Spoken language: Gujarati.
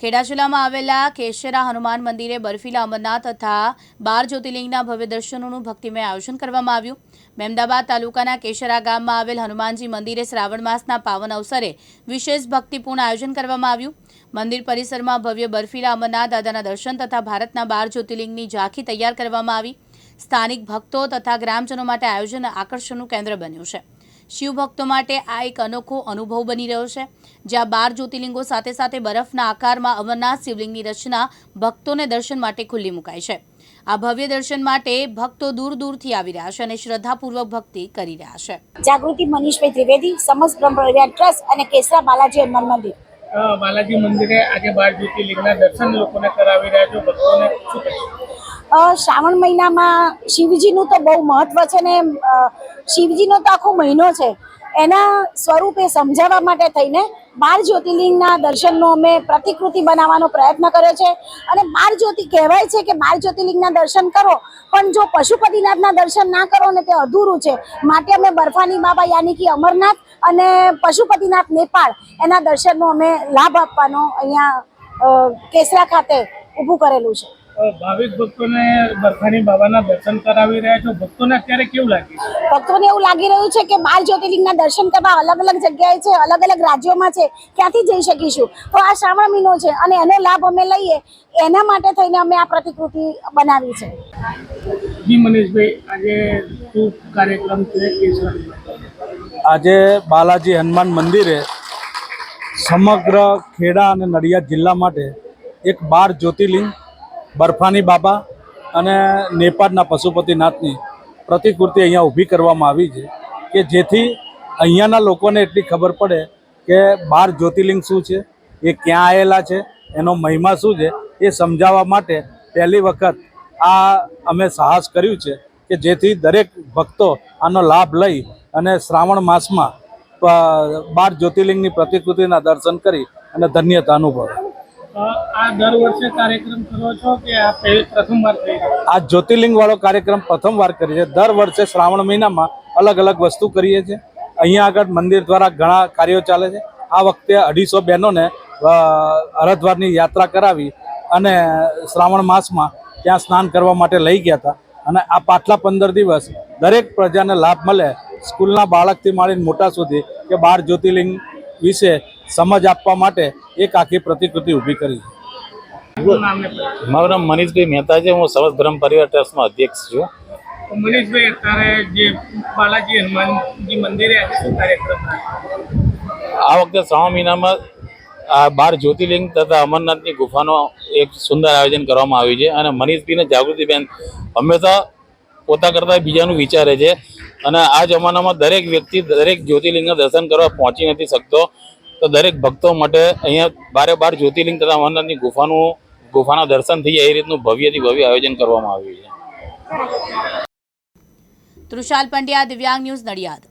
ખેડા જિલ્લામાં આવેલા કેશરા હનુમાન મંદિરે બર્ફીલા અમરનાથ તથા બાર જ્યોતિર્લિંગના ભવ્ય દર્શનોનું ભક્તિમય આયોજન કરવામાં આવ્યું. મહેમદાબાદ તાલુકાના કેશરા ગામમાં આવેલ હનુમાનજી મંદિરે શ્રાવણ માસના પાવન અવસરે વિશેષ ભક્તિપૂર્ણ આયોજન કરવામાં આવ્યું. મંદિર પરિસરમાં ભવ્ય બર્ફીલા અમરનાથ દાદાના દર્શન તથા ભારતના બાર જ્યોતિર્લિંગની ઝાંખી તૈયાર કરવામાં આવી. સ્થાનિક ભક્તો તથા ગ્રામજનો માટે આયોજન આકર્ષણનું કેન્દ્ર બન્યું છે. શિવભક્તો માટે આ એક અનોખો અનુભવ બની રહ્યો છે જ્યાં બાર જ્યોતિર્લિંગો સાથે સાથે બરફના આકારમાં અમરનાથ શિવલિંગની રચના ભક્તોને દર્શન માટે ખુલ્લી મુકાય છે. આ ભવ્ય દર્શન માટે ભક્તો દૂર દૂરથી આવી રહ્યા છે અને શ્રદ્ધાપૂર્વક ભક્તિ કરી રહ્યા છે. જાગૃતિ મનીષભાઈ ત્રિવેદી બ્રહ્મ પરિવાર ટ્રસ્ટ અને કેસરા બાલાજી હનુમાન મંદિર. બાલાજી મંદિરે આજે બાર જ્યોતિર્લિંગના દર્શન લોકોને કરાવી રહ્યા છો ભક્તોને શું શ્રાવણ મહિનામાં શિવજીનું તો બહુ મહત્વ છે ને શિવજીનો તો આખો મહિનો છે. એના સ્વરૂપે સમજાવવા માટે થઈને બાર જ્યોતિર્લિંગના દર્શનનો અમે પ્રતિકૃતિ બનાવવાનો પ્રયત્ન કર્યો છે. અને બાર જ્યોતિ કહેવાય છે કે બાર જ્યોતિર્લિંગના દર્શન કરો, પણ જો પશુપતિનાથના દર્શન ના કરો ને તે અધૂરું છે. માટે અમે બર્ફાની બાબા યાની કે અમરનાથ અને પશુપતિનાથ નેપાળ એના દર્શનનો અમે લાભ આપવાનો અહીંયા કેસરા ખાતે ઊભું કરેલું છે. ભાવિક ભક્તોને બરખાની બાબાના દર્શન કરાવી રહ્યા છો. ભક્તોને અત્યારે કેવું લાગે? ભક્તોને એવું લાગી રહ્યું છે કે બાર જ્યોતિર્લિંગના દર્શન કરવા અલગ અલગ જગ્યાએ છે અલગ અલગ રાજ્યોમાં છે ક્યાંથી જઈ શકીશું? તો આ શ્રાવણ મહિનો છે અને એનો લાભ અમે લઈએ એના માટે થઈને અમે આ પ્રતિકૃતિ બનાવી છે. જી મનીષભાઈ આજે શું કાર્યક્રમ છે આજે બાલાજી હનુમાન મંદિરે સમગ્ર ખેડા અને નડિયાદ જિલ્લા માટે એક બાર જ્યોતિર્લિંગ બરફાની બાબા અને નેપાળના પશુપતિનાથની પ્રતિકૃતિ અહીંયા ઊભી કરવામાં આવી છે કે જેથી અહીંયાના લોકોને એટલી ખબર પડે કે બાર જ્યોતિર્લિંગ શું છે, એ ક્યાં આવેલા છે, એનો મહિમા શું છે, એ સમજાવવા માટે પહેલી વખત આ અમે સાહસ કર્યું છે કે જેથી દરેક ભક્તો આનો લાભ લઈ અને શ્રાવણ માસમાં બાર જ્યોતિર્લિંગની પ્રતિકૃતિના દર્શન કરી અને ધન્યતા અનુભવે. આ છો જ્યોતિર્લિંગ વાળો કાર્યક્રમ પ્રથમવાર કરીએ છીએ. દર વર્ષે શ્રાવણ મહિનામાં અલગ અલગ વસ્તુ કરીએ છીએ. અહીંયા આગળ મંદિર દ્વારા ઘણા કાર્યો ચાલે છે. આ વખતે અઢીસો બહેનોને હરદ્વારની યાત્રા કરાવી અને શ્રાવણ માસમાં ત્યાં સ્નાન કરવા માટે લઈ ગયા હતા. અને આ પાછલા પંદર દિવસ દરેક પ્રજાને લાભ મળે સ્કૂલના બાળકથી માંડીને મોટા સુધી કે બાર જ્યોતિર્લિંગ વિશે સમજ આપવા માટે એક આખી પ્રતિકૃતિ ઊભી કરી છે. મારું નામ મનીષભાઈ મહેતા છે. હું સરસ બ્રહ્મ પરિવાર ટ્રસ્ટમાં અધ્યક્ષ છું. મનીષભાઈ અત્યારે જે બાલાજી હનુમાનજી મંદિરે આજે કાર્યક્રમ. આ વખતે શ્રાવણ મહિનામાં આ બાર જ્યોતિર્લિંગ તથા અમરનાથની ગુફાનો એક સુંદર આયોજન કરવામાં આવ્યું છે અને મનીષભીને અને જાગૃતિબેન હંમેશા પોતા કરતાં બીજાનું વિચારે છે. અને આ જમાનામાં દરેક વ્યક્તિ દરેક જ્યોતિર્લિંગના દર્શન કરવા પહોંચી નથી શકતો. તો દરેક ભક્તો માટે અહીંયા બારે બાર જ્યોતિર્લિંગ તથા અમરનાથની ગુફાનું, ગુફાના દર્શન થઈ જાય એ રીતનું ભવ્યથી ભવ્ય આયોજન કરવામાં આવ્યું છે. તૃષાલ પંડ્યા, દિવ્યાંગ ન્યૂઝ નડિયાદ.